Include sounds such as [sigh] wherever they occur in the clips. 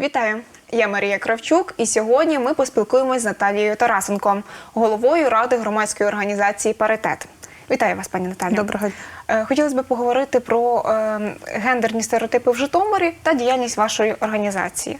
Вітаю! Я Марія Кравчук, і сьогодні ми поспілкуємось з Наталією Тарасенко, головою ради громадської організації Паритет. Вітаю вас, пані Наталі. Доброго Е, Хотілося б поговорити про е, гендерні стереотипи в Житомирі та діяльність вашої організації.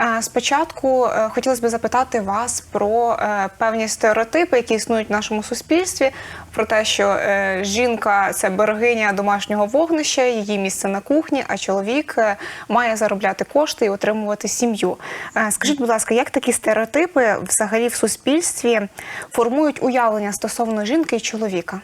Е, Спочатку е, хотілося б запитати вас про е, певні стереотипи, які існують в нашому суспільстві, про те, що е, жінка це берегиня домашнього вогнища, її місце на кухні, а чоловік е, має заробляти кошти і отримувати сім'ю. Е, Скажіть, будь ласка, як такі стереотипи взагалі в суспільстві формують уявлення стосовно жінки і чоловіка?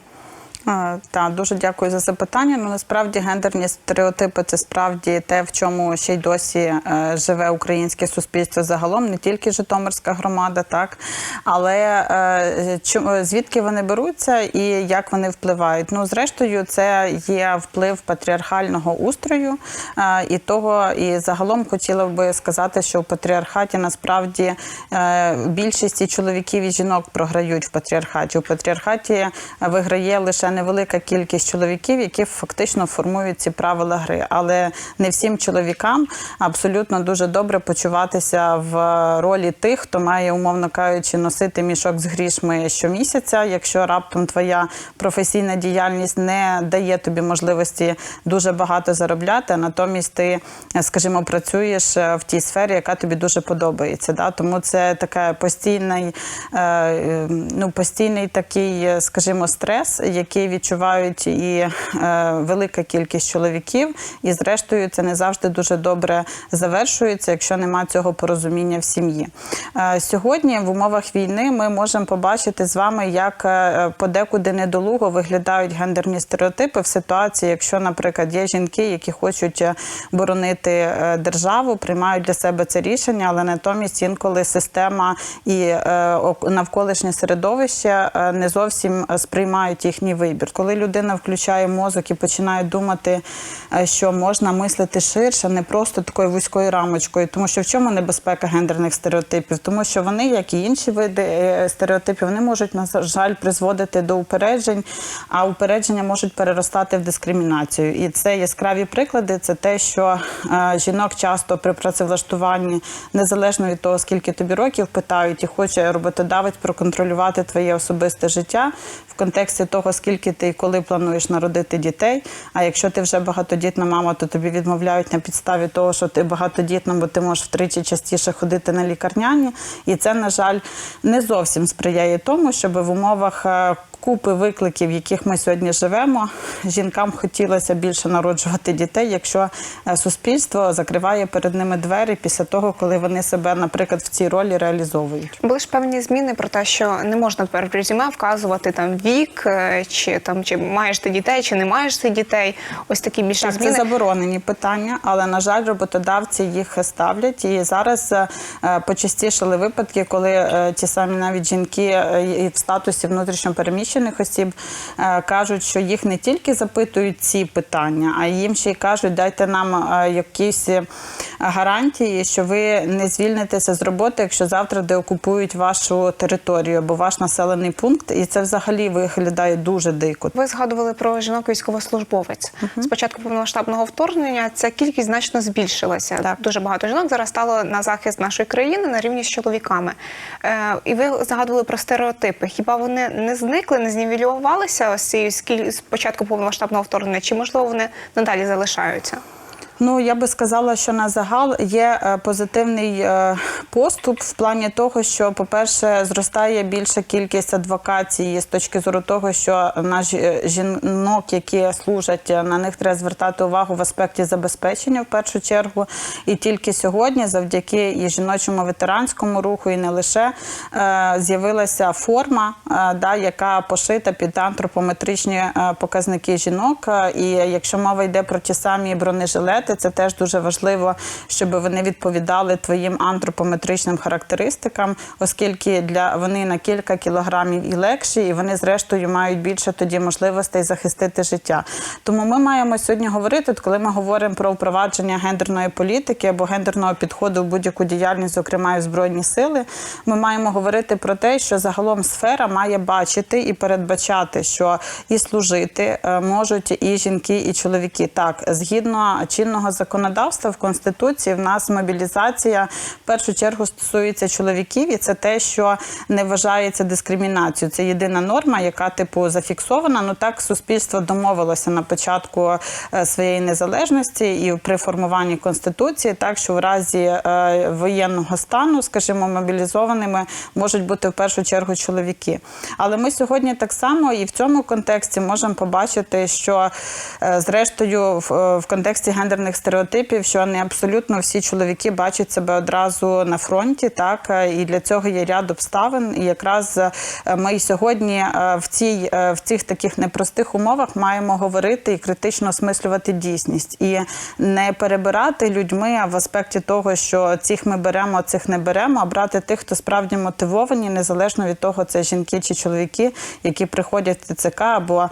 Так, дуже дякую за запитання. Ну насправді гендерні стереотипи це справді те, в чому ще й досі е, живе українське суспільство загалом, не тільки Житомирська громада, так але е, звідки вони беруться і як вони впливають? Ну, зрештою, це є вплив патріархального устрою е, і того, і загалом хотіла би сказати, що в патріархаті насправді е, більшість і чоловіків і жінок програють в патріархаті. У патріархаті виграє лише невелика кількість чоловіків, які фактично формують ці правила гри. Але не всім чоловікам абсолютно дуже добре почуватися в ролі тих, хто має, умовно кажучи, носити мішок з грішми щомісяця. Якщо раптом твоя професійна діяльність не дає тобі можливості дуже багато заробляти, а натомість ти, скажімо, працюєш е, в тій сфері, яка тобі дуже подобається. Да? Тому це така постійний, е, е, ну, постійний такий, скажімо, стрес, який відчувають і е, велика кількість чоловіків, і зрештою це не завжди дуже добре завершується, якщо немає цього порозуміння в сім'ї. Е, Сьогодні в умовах війни ми можемо побачити з вами, як е, подекуди недолуго виглядають гендерні стереотипи в ситуації, якщо, наприклад, є жінки, які хочуть боронити державу, приймають для себе це рішення, але натомість інколи система і навколишнє середовище не зовсім сприймають їхній вибір. Коли людина включає мозок і починає думати, е, що можна мислити ширше, не просто такою вузькою рамочкою, тому що в чому небезпека гендерних стереотипів? Тому що вони, як і інші види е, стереотипів, вони можуть на жаль призводити до упереджень, а упередження можуть переростати в дискримінацію. І це яскраві приклади. Це те, що е, жінок часто при працевлаштуванні, незалежно від того, скільки тобі років питають, і хоче роботодавець проконтролювати твоє особисте життя в контексті того, скільки ти і коли плануєш народити дітей. А якщо ти вже багатодітна мама, то тобі відмовляють на підставі того, що ти багатодітна, бо ти можеш втричі частіше ходити на лікарняні. І це, на жаль, не зовсім сприяє тому, щоб в умовах. Купи викликів, в яких ми сьогодні живемо, жінкам хотілося більше народжувати дітей, якщо е, суспільство закриває перед ними двері після того, коли вони себе, наприклад, в цій ролі реалізовують. Були ж певні зміни про те, що не можна тепер в резюме вказувати там вік, е, чи там чи маєш ти дітей, чи не маєш ти дітей. Ось такі більше Так, це заборонені питання, але на жаль, роботодавці їх ставлять. І зараз е, почастішали випадки, коли ті самі навіть жінки в статусі внутрішньопереміщених осіб е, кажуть, що їх не тільки запитують ці питання, а їм ще й кажуть, дайте нам е, якісь е, гарантії, що ви не звільнитеся з роботи, якщо завтра деокупують вашу територію або ваш населений пункт. І це взагалі виглядає дуже дико. Ви згадували про жінок військовослужбовець. З початку повномасштабного вторгнення ця кількість значно збільшилася. Так. Дуже багато жінок зараз стало на захист нашої країни на рівні з чоловіками. Е, і ви згадували про стереотипи. Хіба вони не зникли, не знівелювалися ось цією з початку повномасштабного вторгнення? Чи можливо вони надалі залишаються? Ну я би сказала, що на загал є е, позитивний е, поступ в плані того, що, по-перше, зростає більша кількість адвокації з точки зору того, що на жінок, які служать, е, на них треба звертати увагу в аспекті забезпечення в першу чергу. І тільки сьогодні, завдяки і жіночому ветеранському руху, і не лише е, з'явилася форма, е, да, яка пошита під антропометричні е, показники жінок. Е, І якщо мова йде про ті самі бронежилети, це теж дуже важливо, щоб вони відповідали твоїм антропометричним характеристикам, оскільки для вони на кілька кілограмів і легші, і вони зрештою мають більше тоді можливостей захистити життя. Тому ми маємо сьогодні говорити, коли ми говоримо про впровадження гендерної політики або гендерного підходу в будь-яку діяльність, зокрема і в збройні сили, ми маємо говорити про те, що загалом сфера має бачити і передбачати, що і служити е, можуть і жінки, і чоловіки. Так, згідно чинного чинного законодавства в конституції в нас мобілізація в першу чергу стосується чоловіків, і це те, що не вважається дискримінацією. Це єдина норма, яка типу зафіксована. Ну так суспільство домовилося на початку е, своєї незалежності і при формуванні конституції, так що в разі е, воєнного стану, скажімо, мобілізованими можуть бути в першу чергу чоловіки. Але ми сьогодні так само і в цьому контексті можемо побачити, що е, зрештою в, е, в контексті стереотипів, що не абсолютно всі чоловіки бачать себе одразу на фронті, так е, і для цього є ряд обставин. І якраз е, ми сьогодні е, в цій в цих таких непростих умовах маємо говорити і критично осмислювати дійсність і не перебирати людьми в аспекті того, що цих ми беремо, цих не беремо, а брати тих, хто справді мотивовані, незалежно від того, це жінки чи чоловіки, які приходять в ТЦК або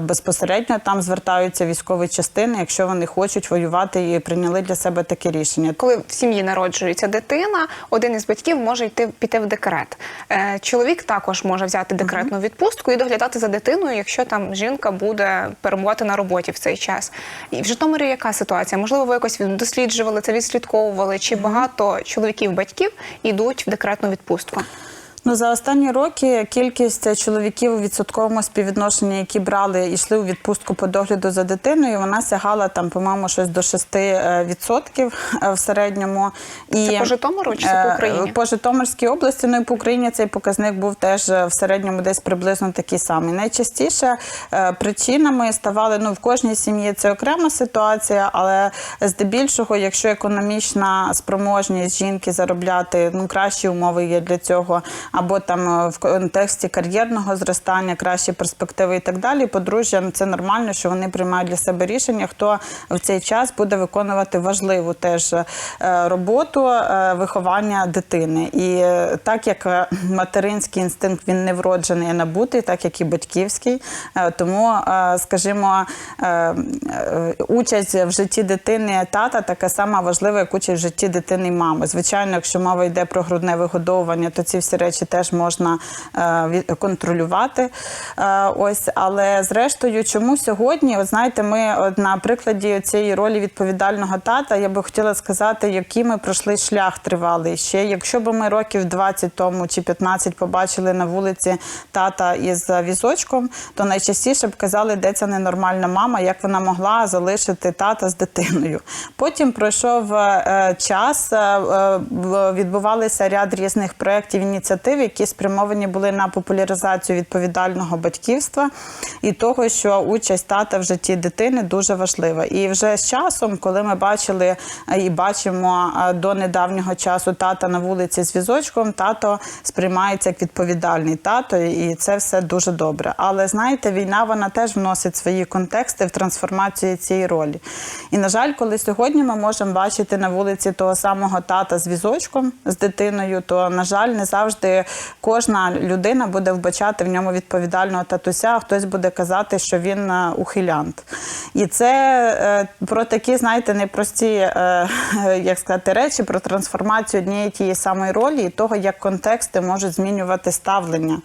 безпосередньо там звертаються військові частини, якщо вони хочуть воювати і прийняли для себе таке рішення. Коли в сім'ї народжується дитина, один із батьків може йти піти в декрет. Е, Чоловік також може взяти декретну відпустку і доглядати за дитиною, якщо там жінка буде перебувати на роботі в цей час. І в Житомирі яка ситуація? Можливо, ви якось досліджували це, відслідковували, чи багато чоловіків батьків йдуть в декретну відпустку? Ну за останні роки кількість чоловіків у відсотковому співвідношенні, які брали і йшли у відпустку по догляду за дитиною, вона сягала там, по-моєму, щось до 6% в середньому. І Це по Житомиру чи це по е, Україні? По Житомирській області, ну і по Україні цей показник був теж е, в середньому десь приблизно такий самий. Найчастіше е, причинами ставали ну в кожній сім'ї це окрема ситуація, але здебільшого, якщо економічна спроможність жінки заробляти, ну кращі умови є для цього, або там е, в контексті кар'єрного зростання, кращі перспективи і так далі. Подружжя це нормально, що вони приймають для себе рішення, хто в цей час буде виконувати важливу теж е, роботу е, виховання дитини. І так як материнський інстинкт він не вроджений, а набутий, так як і батьківський. Тому, скажімо, участь в житті дитини тата така сама важлива, як участь в житті дитини мами. Звичайно, якщо мова йде про грудне вигодовування, то ці всі речі теж можна е, контролювати. Е, Ось, але зрештою, чому сьогодні, от знаєте, ми от на прикладі цієї ролі відповідального тата, я би хотіла сказати, який ми пройшли шлях тривалий. Ще якщо б ми років 20 тому чи 15 побачили на вулиці тата із візочком, то найчастіше б казали, де ця ненормальна мама, як вона могла залишити тата з дитиною. Потім пройшов е, час, відбувалися ряд різних проєктів, ініціатив, які спрямовані були на популяризацію відповідального батьківства і того, що участь тата в житті дитини дуже важлива. І вже з часом, коли ми бачили е, і бачимо е, до недавнього часу тата на вулиці з візочком, тато сприймається як відповідальний тато, і це все дуже добре. Але знаєте, війна вона теж вносить свої контексти в трансформацію цієї ролі. І на жаль, коли сьогодні ми можемо бачити на вулиці того самого тата з візочком з дитиною, то на жаль, не завжди кожна людина буде вбачати в ньому відповідального татуся, а хтось буде казати, що він е, ухилянт. І це е, про такі, знаєте, непрості, е, [laughs] як сказати, речі, про трансформацію однієї тієї самої ролі і того, як контексти можуть змінювати ставлення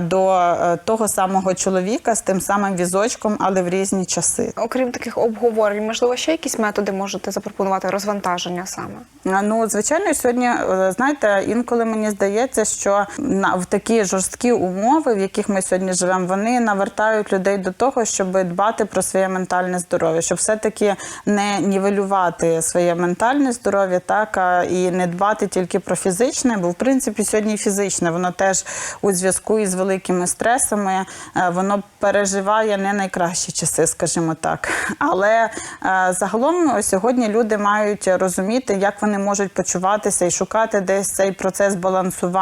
до того самого чоловіка з тим самим візочком, але в різні часи. Окрім таких обговорень, можливо, ще якісь методи можете запропонувати розвантаження саме? Ну, звичайно, сьогодні, знаєте, інколи мені здається, що на в такі жорсткі умови, в яких ми сьогодні живемо, вони навертають людей до того, щоб дбати про своє ментальне здоров'я, щоб все-таки не нівелювати своє ментальне здоров'я, так а і не дбати тільки про фізичне, бо в принципі сьогодні фізичне, воно теж у зв'язку із великими стресами, е, воно переживає не найкращі часи, скажімо так. Але е, загалом сьогодні люди мають розуміти, як вони можуть почуватися і шукати десь цей процес балансування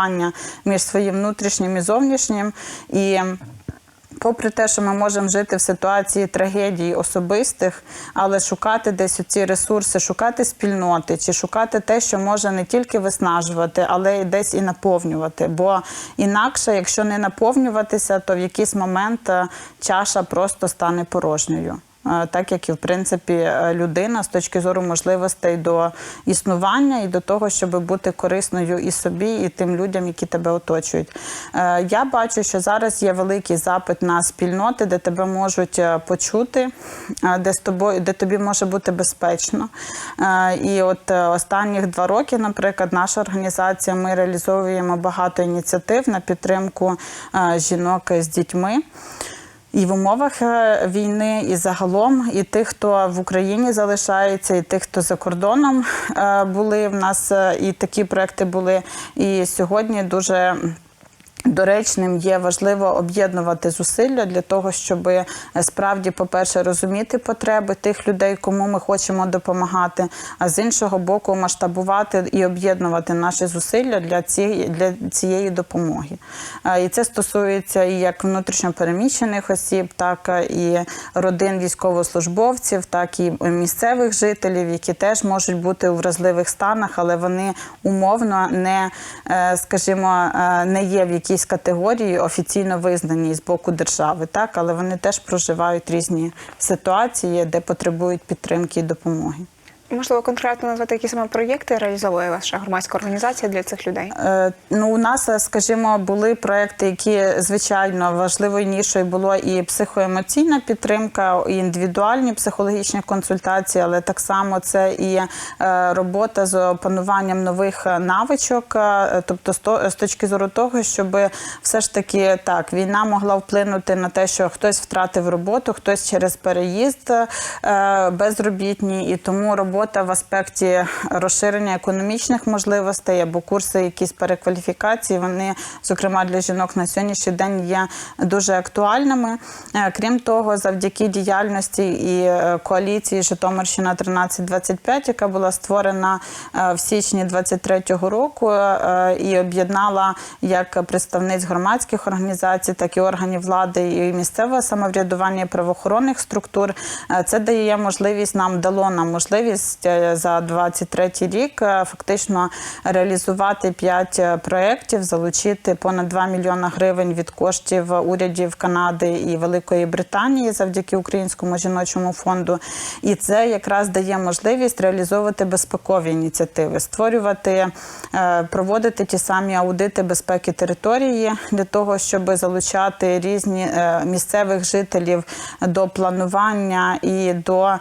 між своїм внутрішнім і зовнішнім. І Попри те, що ми можемо жити в ситуації трагедій особистих, але шукати десь ці ресурси, шукати спільноти, чи шукати те, що може не тільки виснажувати, але й десь і наповнювати. Бо інакше, якщо не наповнюватися, то в якийсь момент е, чаша просто стане порожньою. Е, так як і в принципі е, людина з точки зору можливостей до існування і до того, щоб бути корисною і собі, і тим людям, які тебе оточують. Е, Я бачу, що зараз є великий запит на спільноти, де тебе можуть почути, де з тобою, де тобі може бути безпечно. І от останніх два роки, наприклад, наша організація ми реалізовуємо багато ініціатив на підтримку жінок з дітьми. І в умовах е, війни, і загалом, і тих, хто в Україні залишається, і тих, хто за кордоном е, були. В нас е, і такі проекти були. І сьогодні дуже. Доречним є важливо об'єднувати зусилля для того, щоб е, справді, по-перше, розуміти потреби тих людей, кому ми хочемо допомагати, а з іншого боку, масштабувати і об'єднувати наші зусилля для цієї для цієї допомоги. Е, І це стосується і як внутрішньопереміщених осіб, так е, і родин військовослужбовців, так і місцевих жителів, які теж можуть бути у вразливих станах, але вони умовно не, скажімо, не є в якійсь категорії офіційно визнані з боку держави, так, але вони теж проживають різні ситуації, де потребують підтримки і допомоги. Можливо, конкретно назвати, які саме проєкти реалізовує ваша громадська організація для цих людей? Е, Ну, у нас, е, скажімо, були проекти, які звичайно важливою нішою було і психоемоційна підтримка, і індивідуальні психологічні консультації, але так само це і е, робота з опануванням нових е, навичок, тобто з з точки зору того, щоб все ж таки так війна могла вплинути на те, що хтось втратив роботу, хтось через переїзд безробітні, і тому робота в аспекті розширення економічних можливостей або курси якісь перекваліфікації, вони, зокрема для жінок на сьогоднішній день є дуже актуальними. Е, Крім того, завдяки діяльності і е, коаліції Житомирщина 1325, яка була створена е, в січні 23-го року і об'єднала як представниць громадських організацій, так і органів влади і місцевого самоврядування і правоохоронних структур. Це дає можливість нам дало нам можливість е, за 23 рік е, фактично реалізувати 5 проєктів, залучити понад 2 мільйона гривень від коштів урядів Канади і Великої Британії завдяки Українському жіночому фонду. І це якраз дає можливість реалізовувати безпекові ініціативи, створювати, е, проводити ті самі аудити безпеки території для того, щоб залучати різні е, місцевих жителів до планування і до е,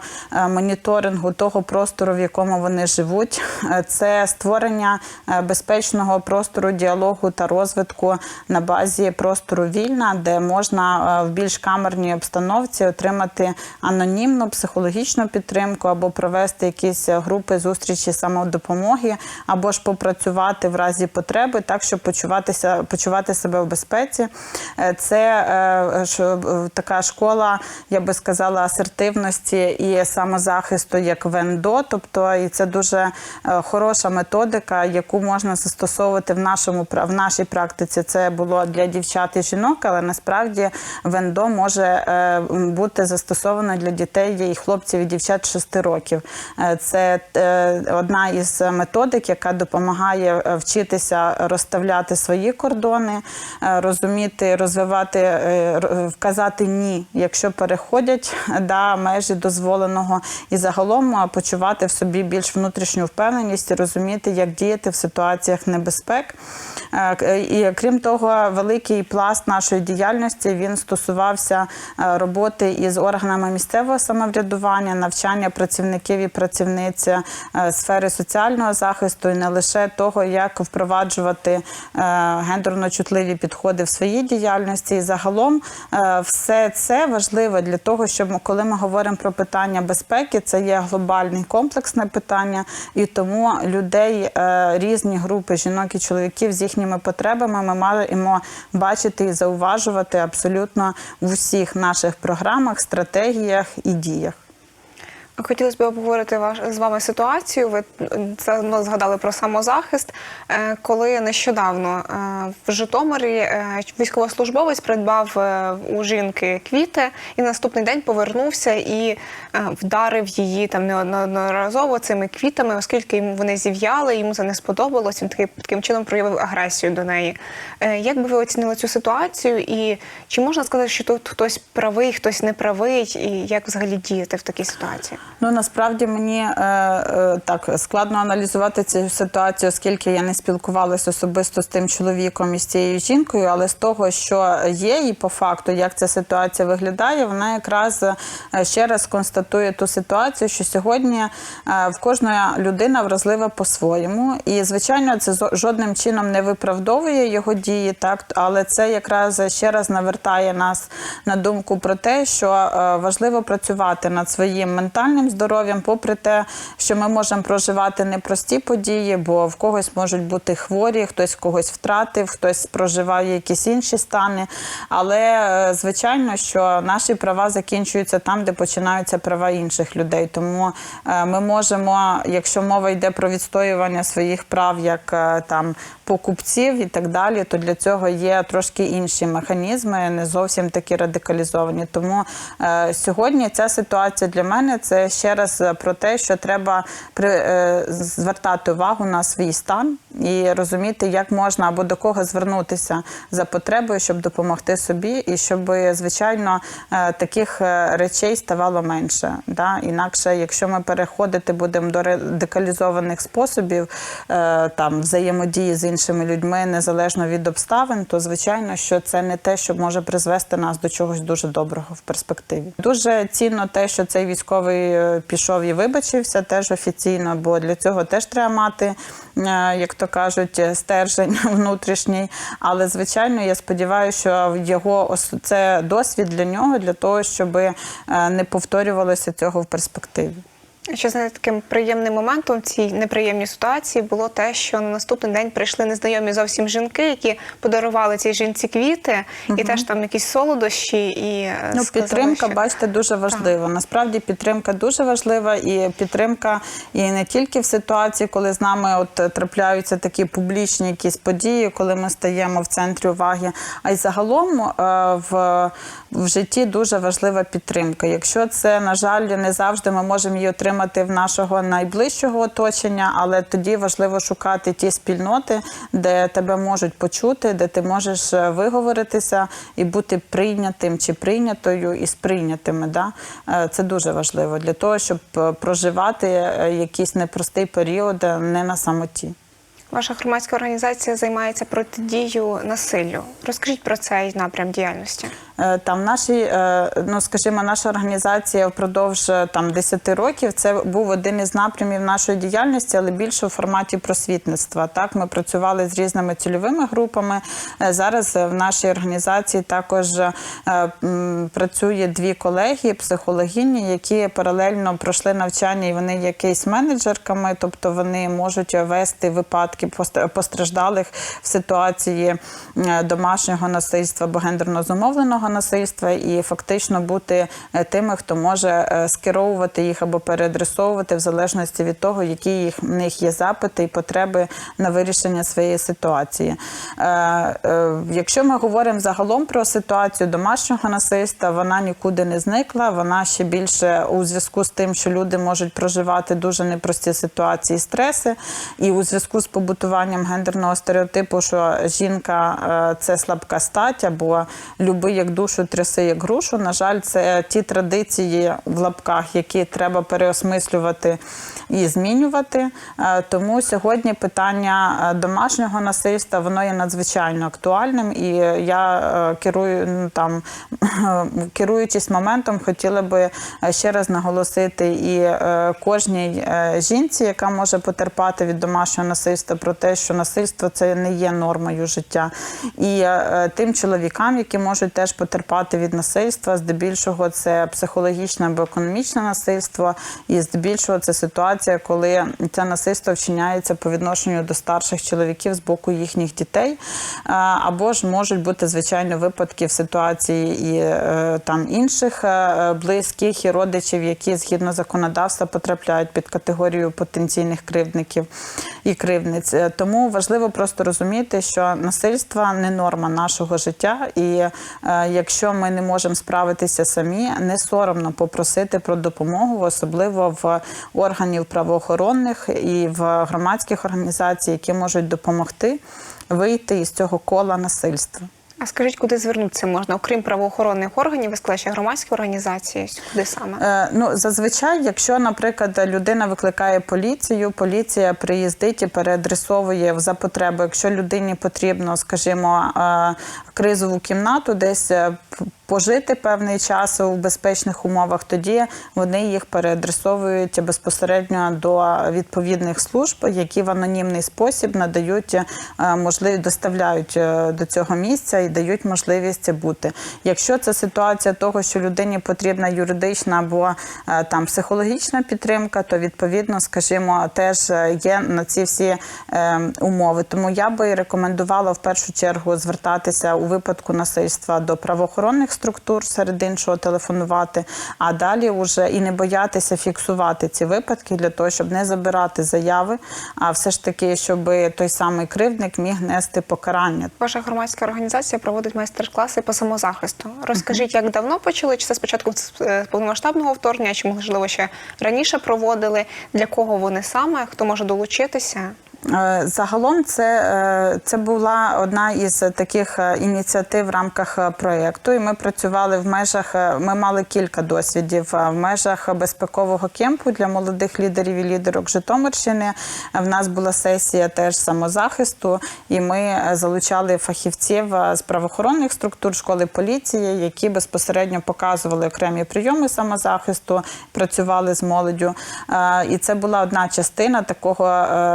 моніторингу того простору, в якому вони живуть. Е, Це створення е, безпечного простору діалогу та розвитку на базі простору вільна, де можна е, в більш камерній обстановці отримати анонімну психологічну підтримку або провести якісь групи зустрічі самодопомоги, або ж попрацювати в разі потреби, так щоб почуватися, почувати себе в безпеці. Це така школа, я би сказала, асертивності і самозахисту як ВЕНДО. Тобто, і це дуже е, хороша методика, яку можна застосовувати в нашому в нашій практиці. Це було для дівчат і жінок, але насправді ВЕНДО може е, бути застосовано для дітей і хлопців і дівчат 6 років. Е, Це одна із методик, яка допомагає вчитися розставляти свої кордони, розуміти, розвивати, вказати ні, якщо переходять [laughs] да, межі дозволеного, і загалом е, почувати в собі більш внутрішню впевненість і розуміти, як діяти в ситуаціях небезпек. Е, І крім того, великий пласт нашої діяльності він стосувався е, роботи із органами місцевого самоврядування, навчання працівників і працівниць е, сфери соціального захисту, і не лише того, як впроваджувати е, гендерно чутливі підходи в своїй діяльності. І загалом е, все це важливо для того, щоб коли ми говоримо про питання безпеки, це є глобальне комплексне питання, і тому людей е, різні групи жінок і чоловіків з їхніми потребами ми маємо бачити і зауважувати абсолютно в усіх наших програмах, стратегіях і діях. Хотілося б обговорити ваш з вами ситуацію. Ви заодно згадали про самозахист, Е, коли нещодавно е, в Житомирі е, військовослужбовець придбав у жінки квіти і наступний день повернувся і вдарив її там неодноразово цими квітами, оскільки йому вони зів'яли, йому це не сподобалось. Він таким, таким чином проявив агресію до неї. Як би ви оцінили цю ситуацію? І чи можна сказати, що тут хтось правий, хтось не правий, і як взагалі діяти в такій ситуації? Ну насправді мені е, е, так складно аналізувати цю ситуацію, оскільки я не спілкувалася особисто з тим чоловіком і з цією жінкою, але з того, що є, і по факту, як ця ситуація виглядає, вона якраз е, ще раз констатує ту ситуацію, що сьогодні е, в кожна людина вразлива по-своєму, і звичайно, це жодним чином не виправдовує його дії, так але це якраз ще раз навертає нас на думку про те, що е, важливо працювати над своїм ментальним здоров'ям, попри те, що ми можемо проживати непрості події, бо в когось можуть бути хворі, хтось когось втратив, хтось проживає якісь інші стани. Але е, звичайно, що наші права закінчуються там, де починаються права інших людей. Тому е, ми можемо, якщо мова йде про відстоювання своїх прав, як е, там покупців і так далі, то для цього є трошки інші механізми, не зовсім такі радикалізовані. Тому е, сьогодні ця ситуація для мене це ще раз про те, що треба при, е, звертати увагу на свій стан і розуміти, як можна або до кого звернутися за потребою, щоб допомогти собі, і щоб, звичайно, е, таких е, речей ставало менше. Да? Інакше, якщо ми переходити будемо до радикалізованих способів е, там взаємодії з іншими людьми незалежно від обставин, то звичайно, що це не те, що може призвести нас до чогось дуже доброго в перспективі. Дуже цінно те, що цей військовий пішов і вибачився теж офіційно, бо для цього теж треба мати, е, як то кажуть, стержень [laughs] внутрішній. Але звичайно, я сподіваюся, що його це досвід для нього, для того, щоб е, не повторювалося цього в перспективі. Ще знаєте, таким приємним моментом в цій неприємній ситуації було те, що на наступний день прийшли незнайомі зовсім жінки, які подарували цій жінці квіти, і теж там якісь солодощі. І е, Ну, сказали, підтримка, що... бачите, дуже важлива. Насправді підтримка дуже важлива, і підтримка і не тільки в ситуації, коли з нами от трапляються такі публічні якісь події, коли ми стаємо в центрі уваги, а й загалом е, в, в житті дуже важлива підтримка. Якщо це, на жаль, не завжди ми можемо її отримати в нашого найближчого оточення, але тоді важливо шукати ті спільноти, де тебе можуть почути, де ти можеш е, виговоритися і бути прийнятим чи прийнятою і сприйнятими. Да? Е, Це дуже важливо для того, щоб е, проживати якийсь непростий період не на самоті. Ваша громадська організація займається протидією насиллю. Розкажіть про цей напрям діяльності. Е, Там наші, е, ну скажімо, наша організація впродовж е, там 10 років це був один із напрямів нашої діяльності, але більше у форматі просвітництва. Так, ми працювали з різними цільовими групами. Зараз в нашій організації також працює дві колеги, психологині, які паралельно пройшли навчання, і вони є кейс-менеджерками, тобто вони можуть вести випадки пост- постраждалих в ситуації домашнього насильства або гендерно зумовленого насильства, і фактично бути е, тими, хто може е, скеровувати їх або переадресовувати в залежності від того, які їх в них є запити і потреби на вирішення своєї ситуації. Е, Якщо ми говоримо загалом про ситуацію домашнього насильства, вона нікуди не зникла. Вона ще більше у зв'язку з тим, що люди можуть проживати дуже непрості ситуації, стреси, і у зв'язку з побутуванням гендерного стереотипу, що жінка це слабка стать, або люби як душу, тряси як грушу. На жаль, це ті традиції в лапках, які треба переосмислювати і змінювати. Е, Тому сьогодні питання е, домашнього насильства воно є надзвичайно актуальним, і я е, керую ну, там [laughs] керуючись моментом, хотіла би ще раз наголосити і кожній жінці, яка може потерпати від домашнього насильства, про те, що насильство це не є нормою життя, і тим чоловікам, які можуть теж потерпати від насильства. Здебільшого це психологічне або економічне насильство, і здебільшого це ситуація, коли це насильство вчиняється по відношенню до старших чоловіків з боку їхніх дітей, Е, або ж можуть бути звичайно випадки в ситуації і е, там інших е, близьких і родичів, які згідно законодавства потрапляють під категорію потенційних кривдників і кривдниць. Е, Тому важливо просто розуміти, що насильство не норма нашого життя, і якщо ми не можемо справитися самі, не соромно попросити про допомогу, особливо в органів правоохоронних і в громадських організацій, які можуть допомогти вийти із цього кола насильства. А скажіть, куди звернутися можна? Окрім правоохоронних органів, ви сказали, що громадські організації, куди саме? Е, Ну, зазвичай, якщо, наприклад, людина викликає поліцію, поліція приїздить і переадресовує за потребу. Якщо людині потрібно, скажімо, е, кризову кімнату, десь е, пожити певний час у безпечних умовах, тоді вони їх переадресовують безпосередньо до відповідних служб, які в анонімний спосіб надають е, можливість, доставляють е, до цього місця і дають можливість бути. Якщо це ситуація того, що людині потрібна юридична або е, там психологічна підтримка, то відповідно, скажімо, теж є на ці всі умови. Тому я би рекомендувала в першу чергу звертатися у випадку насильства до правоохоронних структур, серед іншого телефонувати, а далі вже і не боятися фіксувати ці випадки для того, щоб не забирати заяви, а все ж таки, щоб той самий кривдник міг нести покарання. Ваша громадська організація проводить майстер-класи по самозахисту. Розкажіть, як давно почали? Чи це спочатку з е, повномасштабного вторгнення, чи можливо ще раніше проводили? Для кого вони саме? Хто може долучитися? Е, Загалом це, е, це була одна із таких е, ініціатив в рамках проєкту. І ми працювали в межах, ми мали кілька досвідів в межах безпекового кемпу для молодих лідерів і лідерок Житомирщини. В нас була сесія теж самозахисту, і ми залучали фахівців з правоохоронних структур школи поліції, які безпосередньо показували окремі прийоми самозахисту, працювали з молоддю. І це була одна частина такого,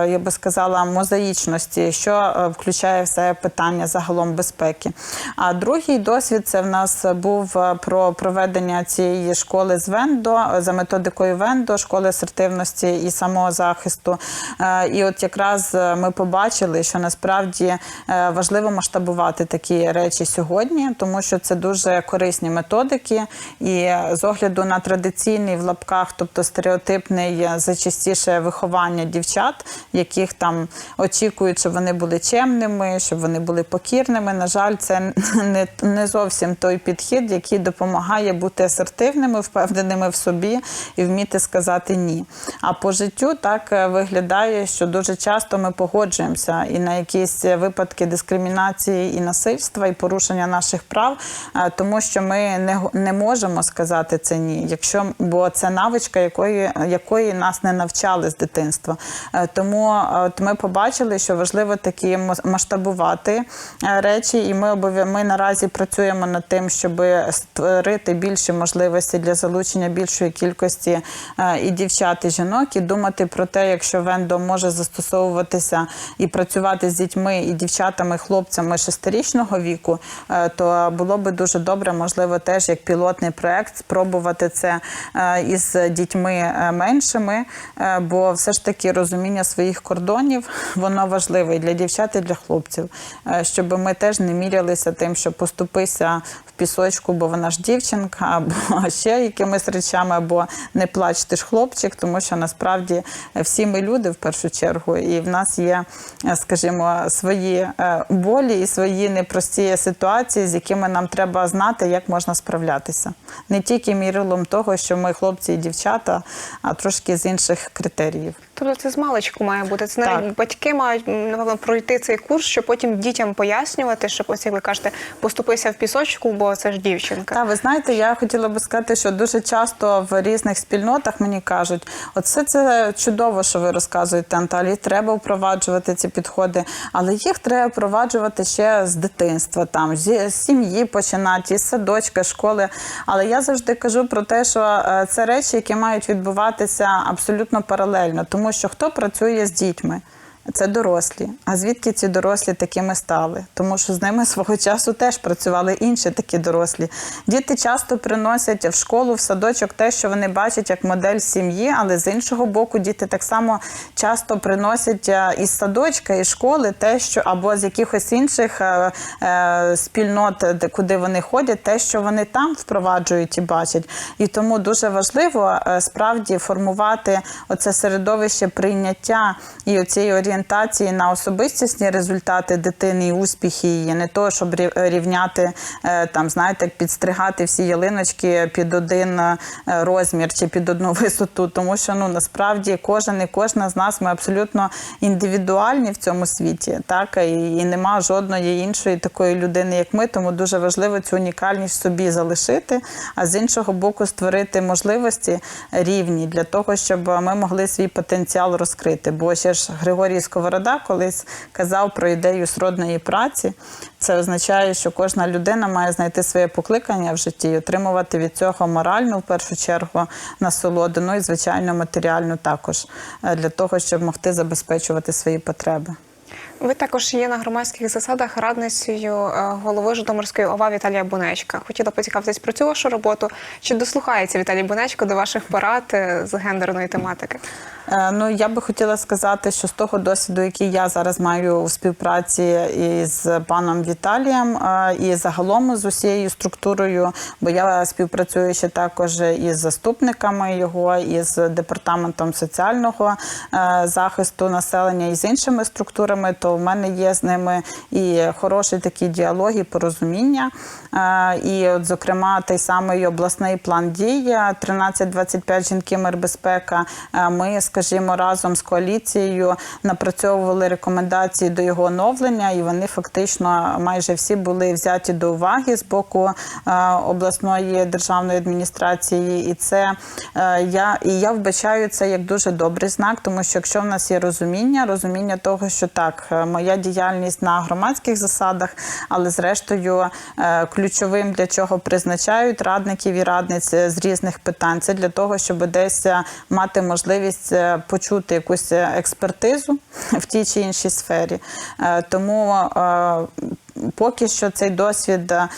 я би сказала, мозаїчності, що е, включає все питання загалом безпеки. А другий досвід це в нас був е, про проведення цієї школи з Вендо е, за методикою Вендо, школи асертивності і самого захисту. Е, І от якраз ми побачили, що насправді важливо масштабувати такі речі сьогодні, тому що це дуже корисні методики, і з огляду на традиційний в лапках, тобто стереотипний зачастіше виховання дівчат, яких там очікують, щоб вони були чемними, щоб вони були покірними. На жаль, це [laughs] не, не зовсім той підхід, який допомагає бути асертивними, впевненими в собі і вміти сказати ні. А по життю так е, виглядає, що дуже часто ми погоджуємося і на якісь випадки дискримінації і насильства, і порушення наших прав, е, тому що ми не, не можемо сказати це ні, якщо бо це навичка, якої, якої нас не навчали з дитинства. Е, Тому от ми побачили, що важливо такі масштабувати е, речі, і ми ми наразі працюємо над тим, щоб створити більші можливості для залучення більшої кількості е, і дівчат, і жінок, і думати про те, якщо вендо може застосовуватися і працювати з дітьми і дівчатами, хлопцями шестирічного віку, е, то було би дуже добре, можливо, теж як пілотний проект спробувати це із дітьми меншими, бо все ж таки розуміння своїх кордонів воно важливе і для дівчат, і для хлопців, Е, щоб ми теж не мірялися тим, що поступися пісочку, бо вона ж дівчинка, [laughs] або ще якимись речами, або не плач, ти ж хлопчик, тому що насправді е, всі ми люди в першу чергу, і в нас є, е, скажімо, свої е, болі і свої непрості ситуації, з якими нам треба знати, як можна справлятися. Не тільки мірилом того, що ми хлопці і дівчата, а трошки з інших критеріїв. Тобто це з маличку має бути. Це навіть батьки мають напевно пройти цей курс, щоб потім дітям пояснювати, щоб ось як ви кажете, поступися в пісочку, бо це ж дівчинка. Та ви знаєте, я хотіла би сказати, що дуже часто в різних спільнотах мені кажуть, оце це чудово, що ви розказуєте, Анталі. Треба впроваджувати ці підходи, але їх треба впроваджувати ще з дитинства, там зі сім'ї починати, із садочка, школи. Але я завжди кажу про те, що е, це речі, які мають відбуватися абсолютно паралельно, тому що хто працює з дітьми. Це дорослі. А звідки ці дорослі такими стали? Тому що з ними [laughs] свого часу теж працювали інші такі дорослі. Діти часто приносять в школу, в садочок те, що вони бачать як модель сім'ї, але з іншого боку, діти так само часто приносять е, із садочка, із школи те, що або з якихось інших е, е, спільнот, куди вони ходять, те, що вони там впроваджують і бачать. І тому дуже важливо справді формувати оце середовище прийняття і оцієї орієнтації на особистісні результати дитини і успіхи її, не то, щоб рівняти е, там, знаєте, підстригати всі ялиночки під один е, розмір чи під одну [laughs] висоту, тому що ну насправді кожен і кожна з нас ми абсолютно індивідуальні в цьому світі, так і, і нема жодної іншої такої людини, як ми. Тому дуже важливо цю унікальність собі залишити, а з іншого боку, створити можливості рівні для того, щоб ми могли свій потенціал розкрити. Бо ще ж Григорій Сковорода колись казав про ідею сродної праці. Це означає, що кожна людина має знайти своє покликання в житті і отримувати від цього моральну в першу чергу насолоду, ну і звичайно матеріальну також е, для того, щоб могти забезпечувати свої потреби. Ви також є на громадських засадах радницею е, голови Житомирської ОВА Віталія Бунечка. Хотіла поцікавитись про цю вашу роботу. Чи дослухається Віталій Бунечко до ваших порад е, з гендерної тематики? Е, Ну, я би хотіла сказати, що з того досвіду, який я зараз маю у співпраці із паном Віталієм, і загалом з усією структурою, бо я співпрацюю ще також із заступниками його, із департаментом соціального захисту населення і з іншими структурами, то в мене є з ними і хороший такий діалог, і порозуміння. І, от, зокрема, той самий обласний план дій 1325 жінки мир безпека. Е, Ми, скажімо, разом з коаліцією напрацьовували рекомендації до його оновлення, і вони фактично майже всі були взяті до уваги з боку обласної державної адміністрації. І це я і я вбачаю це як дуже добрий знак, тому що якщо в нас є розуміння, розуміння того, що так, моя діяльність на громадських засадах, але зрештою е, ключовим для чого призначають радників і радниць е, з різних питань, це для того, щоб десь е, мати можливість е, почути якусь е, експертизу в тій чи іншій сфері. Е, Тому е, Поки що цей досвід е,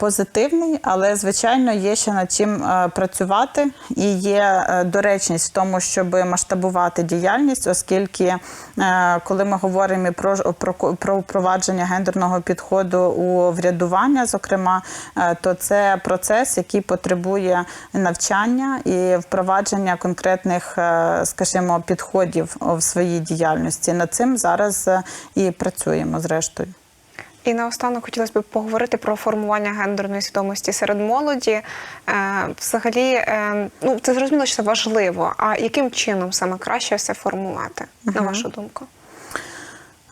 позитивний, але звичайно є ще над чим е, працювати, і є е, доречність в тому, щоб масштабувати діяльність, оскільки коли ми говоримо про, про, про впровадження гендерного підходу у врядування, зокрема, то це процес, який потребує навчання і впровадження конкретних, скажімо, підходів в своїй діяльності. Над цим зараз і працюємо зрештою. І наостанок хотілося б поговорити про формування гендерної свідомості серед молоді. Е, взагалі, е, ну це зрозуміло, що це важливо. А яким чином саме краще все формувати, на вашу думку?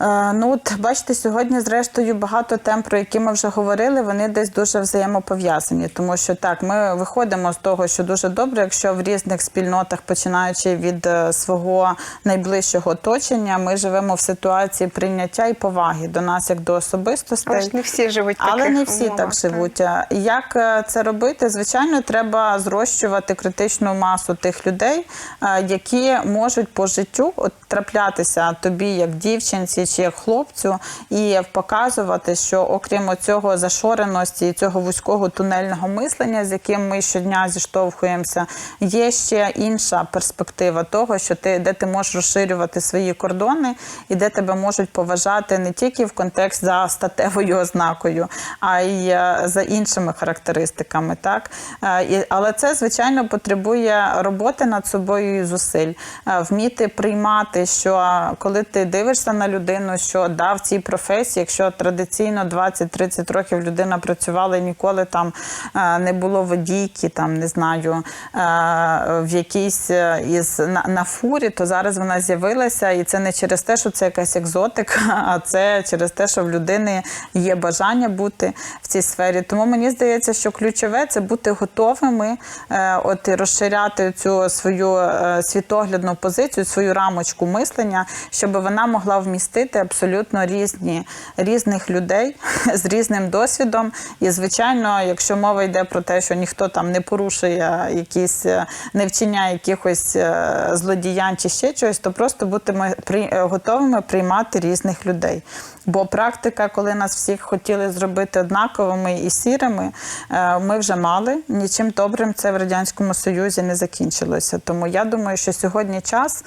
Е, Ну от бачите, сьогодні, зрештою, багато тем, про які ми вже говорили, вони десь дуже взаємопов'язані. Тому що так, ми виходимо з того, що дуже добре, якщо в різних спільнотах, починаючи від е, свого найближчого оточення, ми живемо в ситуації прийняття і поваги до нас як до особистостей. Але ж не всі живуть в Але не всі умовах, так живуть. Як е, це робити? Звичайно, треба зрощувати критичну масу тих людей, які можуть по життю от, траплятися тобі як дівчинці чи як хлопцю, і показувати, що окрім цього зашореності і цього вузького тунельного мислення, з яким ми щодня зіштовхуємося, є ще інша перспектива того, що ти де ти можеш розширювати свої кордони і де тебе можуть поважати не тільки в контекст за статевою ознакою, а й е, за іншими характеристиками. Так? Е, Але це, звичайно, потребує роботи над собою і зусиль. Е, Вміти приймати, що коли ти дивишся на людину, що да, в цій професії, якщо традиційно 20-30 років людина працювала і ніколи там е, не було водійки, там не знаю, е, в якійсь е, із на, на фурі, то зараз вона з'явилася, і це не через те, що це якась екзотика, [laughs] а це через те, що в людини є бажання бути в цій сфері. Тому мені здається, що ключове це бути готовими, от і розширяти цю свою світоглядну позицію, свою рамочку мислення, щоб вона могла вмістити зустріти абсолютно різні різних людей [laughs] з різним досвідом. І звичайно, якщо мова йде про те, що ніхто там не порушує якісь, е, не вчиняє якихось е, злодіянь чи ще чогось, то просто бути е, готовими приймати різних людей. Бо практика, коли нас всіх хотіли зробити однаковими і сірими, ми вже мали. Нічим добрим це в радянському союзі не закінчилося. Тому я думаю, що сьогодні час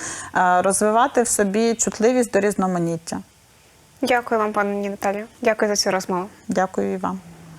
розвивати в собі чутливість до різноманіття. Дякую вам, пані Наталію. Дякую за цю розмову. Дякую і вам.